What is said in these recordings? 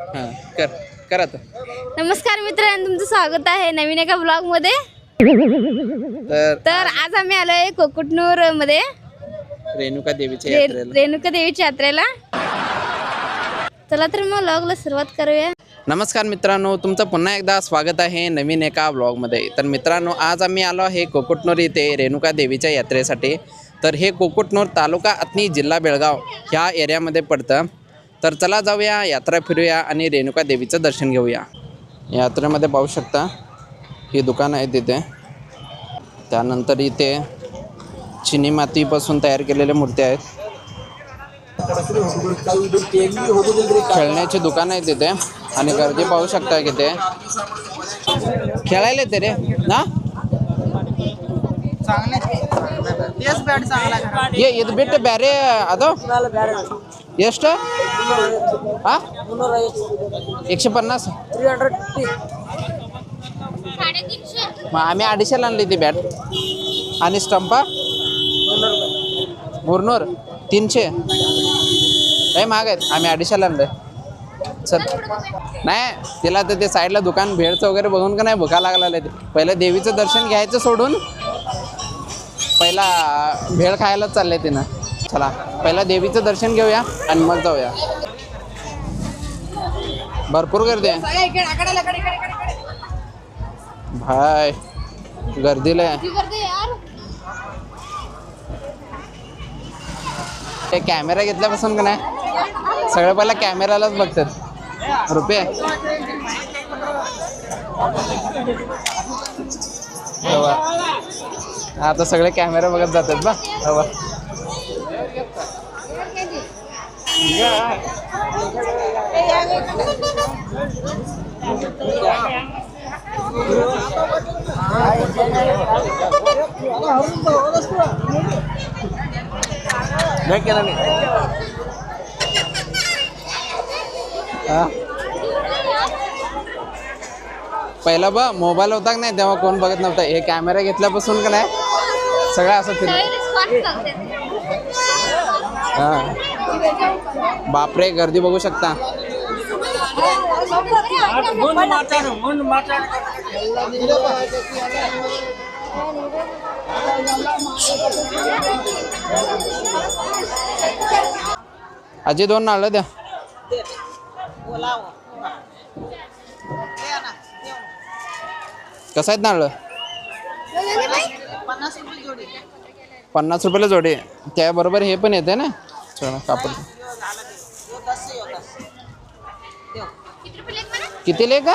हां कर कर नमस्कार मित्रांनो तुमचं स्वागत आहे नवीन एका ब्लॉगमध्ये तर तर आज आम्ही आलोय कोकुटनूरमध्ये रेणुका देवीच्या रे- यात्रेला. रेणुका देवीच्या यात्रेला. चला तर मग ब्लॉगला सुरुवात करूया. नमस्कार मित्रांनो तुमचं पुन्हा एकदा स्वागत आहे नवीन एका ब्लॉगमध्ये तर मित्रांनो आज आम्ही आलो आहे कोकुटनूर येथे रेणुका देवीच्या यात्रेसाठी. तर हे कोकुटनूर तालुका अथनी जिल्हा बेळगाव ह्या एरियामध्ये पडतं. तर चला जाऊया यात्रा फिरूया आणि रेणुका देवीचं दर्शन घेऊया. यात्रेमध्ये पाहू शकता ही दुकान आहे तिथे. त्यानंतर इथे चिनी मातीपासून तयार केलेल्या मूर्त्या आहेत. खेळण्याची दुकान आहे तिथे आणि गर्दी पाहू शकता की ते खेळायला येते रे ना? ये इथ बॅरे आदो ಎಷ್ಟು ಹಾ एकशे पन्नास मग आम्ही अडीचशेला आणली ती बॅट आणि स्टंपा मुरनूर तीनशे लय महाग आहेत आम्ही अडीचशेला आणलं सर नाही तिला तर ते साईडला दुकान भेळचं वगैरे बघून का नाही भुका लागला ते पहिलं देवीचं दर्शन घ्यायचं सोडून पहिला भेळ खायलाच चाललंय तिनं चला पहिला देवीचं दर्शन घेऊया आणि मग जाऊया. भरपूर गर्दी आहे. भाय गर्दीला आहे. ते कॅमेरा घेतल्यापासून का नाही? सगळं पहिला कॅमेरालाच बघतात. रुपये. हवा. आता सगळे कॅमेरा बघत जातात बा. हवा हा पहिला बा मोबाईल होता का नाही तेव्हा कोण बघत नव्हता? हे कॅमेरा घेतल्यापासून का नाही? सगळं असं फिरलं. हा. बापरे गर्दी बघू शकता. अजय दोन नाळ द्या. कसं आहेत नारळ? पन्नास रुपयाला जोडी. त्याबरोबर हे पण येते ना? चला कापड. किती लेख का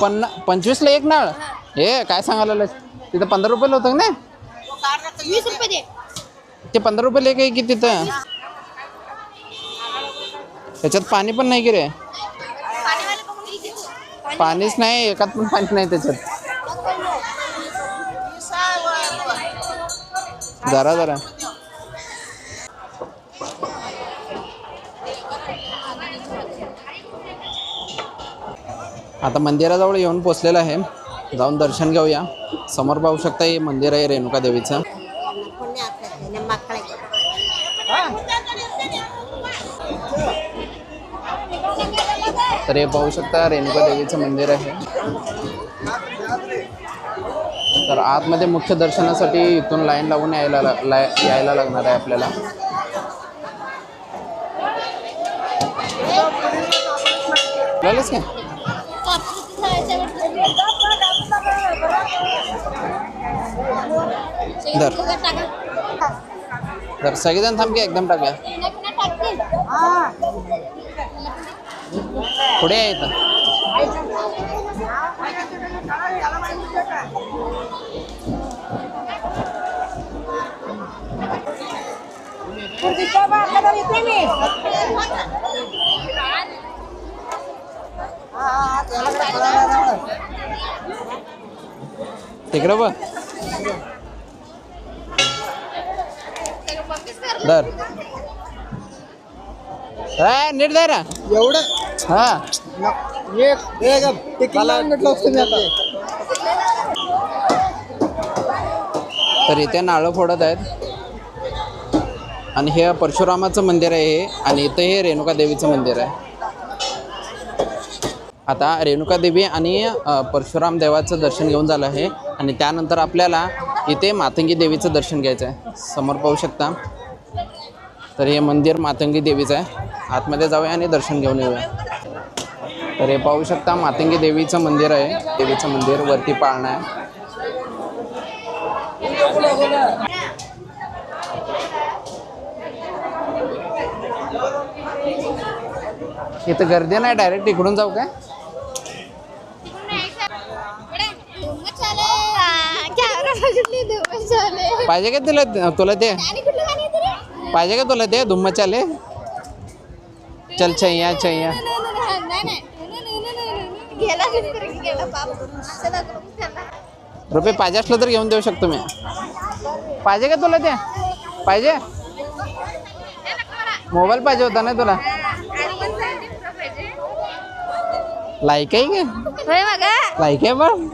पन्ना पंचवीसला एक नाळ? हे काय सांगायला तिथं पंधरा रुपयाला होतं ना वीस रुपये ते पंधरा रुपये लेख आहे की तिथं? त्याच्यात पाणी पण नाही की रे? पाणीच नाही एकात पण पाणी नाही त्याच्यात. जरा जरा. आता मंदिराजवळ येऊन पोचलेलं आहे. जाऊन दर्शन घेऊया. समोर पाहू शकता हे मंदिर आहे रेणुका देवीचं. तर हे पाहू शकता रेणुका देवीचं मंदिर आहे. तर आतमध्ये मुख्य दर्शनासाठी इथून लाईन लावून यायला ला- यायला लागणार आहे आपल्याला. आपल्यालाच काय? दर तर सगळेजण थांब की एकदम टाकूया. पुढे आहे इथं. तिकडं बघ. दर ए, नीट दे रा एवढं? हा. एक एक टिकिट लावून घेतलं असतं मी आता. तर इथे नारळ फोडत आहेत. आणि हे परशुरामाचं मंदिर आहे हे. आणि इथं हे रेणुका देवीचं मंदिर आहे. आता रेणुका देवी आणि परशुराम देवाचं दर्शन घेऊन झालं आहे. आणि त्यानंतर आपल्याला इथे मातंगी देवीचं दर्शन घ्यायचं आहे. समोर पाहू शकता. तर हे मंदिर मातंगी देवीचं आहे. आतमध्ये जाऊया आणि दर्शन घेऊन येऊया. तर हे पाहू शकता मातंगी देवीचं मंदिर आहे. देवीचं मंदिर वरती पाळणं आहे. इथं गर्दी नाही डायरेक्ट इकडून जाऊ काय? पाहिजे का तुला तुला ते? पाहिजे का तुला ते? धुम्म चाले? चल छैया छैया. रुपये पाहिजे असलं तर घेऊन देऊ शकतो मी. पाहिजे का तुला ते? पाहिजे? मोबाईल पाहिजे होता ना तुला? लाईक आहे का? लाईक आहे पण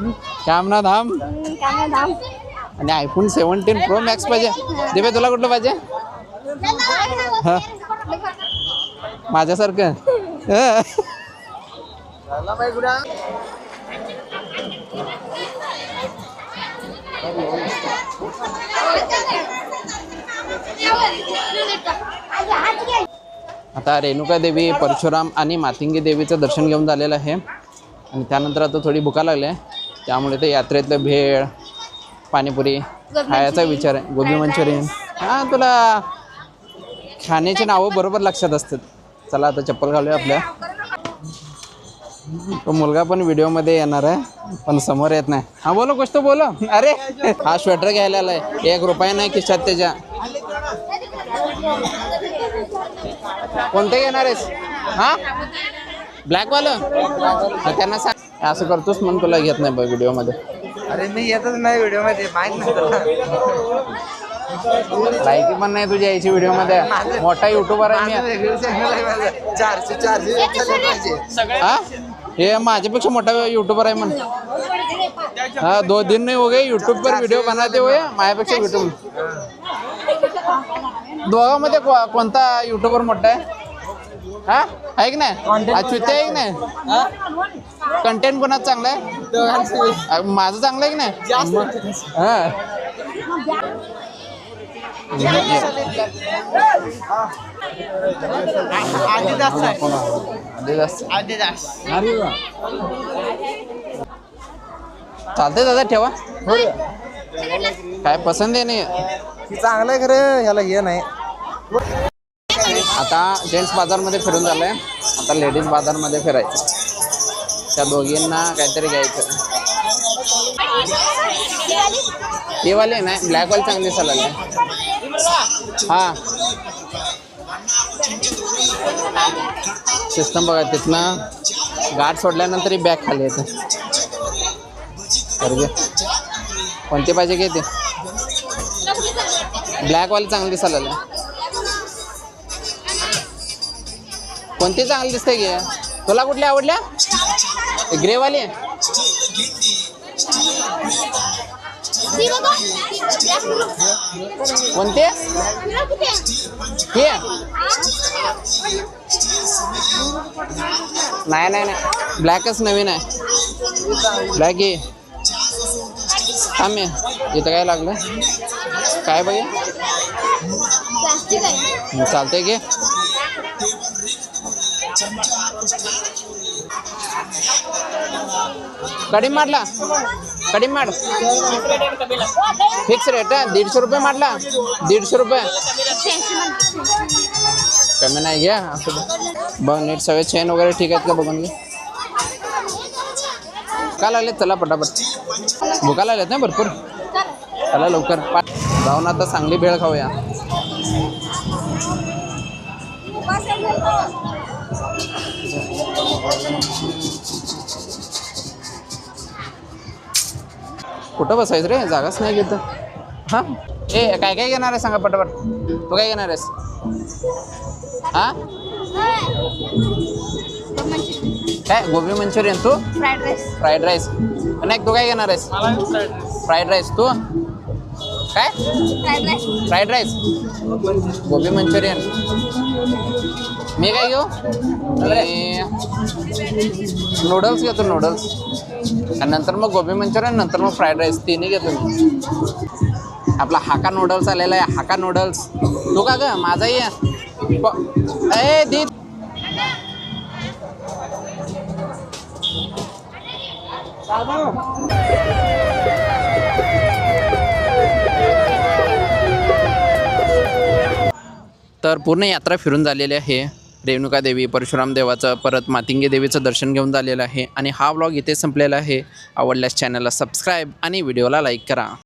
हाय हाय काम ना धाम? आणि आयफोन सेवन्टीन प्रो मॅक्स पाहिजे. दिवे तुला कुठलं पाहिजे? हा. माझ्यासारखं. आता रेणुका देवी परशुराम आणि मातिंगी देवीचं दर्शन घेऊन झालेलं आहे. आणि त्यानंतर आता थोडी भुका लागली आहे. त्यामुळे ते यात्रेतलं भेळ पाणीपुरी खायचा विचार आहे. गोबी मंचुरियन. हां तुला खाण्याची नावं बरोबर लक्षात असतात. चला आता चप्पल घालूया आपल्या. तो मुलगा पण व्हिडिओमध्ये येणार आहे पण समोर येत नाही. हा बोलो तो बोलो. अरे हा स्वेटर घ्यायला आलाय. एक रुपया नाही खिशात त्याच्या. कोणते घेणार आहेस? हा? ब्लॅकवालं? हा, त्यांना सांग. असं करतोस म्हणून तुला घेत नाही बघ व्हिडिओमध्ये. अरे मी येतच नाही व्हिडिओमध्ये माहीत नाही तुला. लायकी पण नाही तुझ्या यायची व्हिडिओमध्ये. मोठा युट्यूबर आहे मी. चारशे चारशे झाले पाहिजे. हा? हे माझ्यापेक्षा मोठा युट्यूबर आहे म्हण. हाँ दो दिन नहीं हो गए यूट्यूब पर वीडियो बनाते हुए माझ्यापेक्षा यूट्यूब दोघांमध्ये कोणता युट्यूबर मोठा आहे? हा? आहे की नाही? अच्युत आहे की नाही? कंटेंट कोणाचं चांगलं आहे? माझं चांगलं आहे की नाही? हा. चालतंय दादा ठेवा. काय पसंत आहे नाही? चांगलं आहे खरं ह्याला हे नाही. आता जेंट्स बाजारमध्ये फिरून झालंय. आता लेडीज बाजारमध्ये फिरायचं. त्या दोघींना काहीतरी घ्यायचं. ते वाले नाही ब्लॅक वाले चांगली चालेल हा. सिस्टम बघा तिथनं गाठ सोडल्यानंतर ही बॅग खाली येते. कोणती पाहिजे घे ते? ब्लॅक वाली चांगली चालेल कोणती चांगली दिसते घे तुला कुठल्या आवडल्या? ग्रे वाली कोणते हे नाही नाही नाही ब्लॅकच नवीन आहे ब्लॅक थांब ये. इथं काय लागलं काय बघे प्लास्टिक आहे चालतंय कडी मारला. कडी मार. फिक्स रेट आहे. दीडशे रुपये मारला. दीडशे रुपये. कमी नाही घ्या. असं बघ नीट सगळे चेन वगैरे ठीक आहेत का बघून घे. का लागलेत? चला पटापट. भुका लागल्यात ना भरपूर. चला लवकर. पा जाऊन आता चांगली भेळ खाऊया. कुठं बसायचं रे? जागाच नाही घेत. हां? ए काय काय घेणार आहे सांगा पटापट. तू काय घेणार आहेस? हां? काय? गोबी मंचुरियन तू? फ्राईड राईस फ्राईड राईस आणि तू काय घेणार आहेस? फ्राईड राईस तू? काय? Fried rice fried rice gobi Manchurian. मी काय घेऊ? नूडल्स घेतो नूडल्स आणि नंतर मग गोबी मंचुरियन नंतर मग फ्राईड राईस तिन्ही घेतो मी. आपला हाका नूडल्स आलेला आहे हाका नूडल्स तू का ग? माझाही आहे. ए दी तर पूर्ण यात्रा फिरून झालेली आहे. रेणुका देवी परशुराम देवाचं परत मातिंगे देवीचं दर्शन घेऊन झालेलं आहे. आणि हा व्लॉग इथे संपलेला आहे. आवडल्यास चॅनलला सबस्क्राईब आणि व्हिडिओला लाईक करा.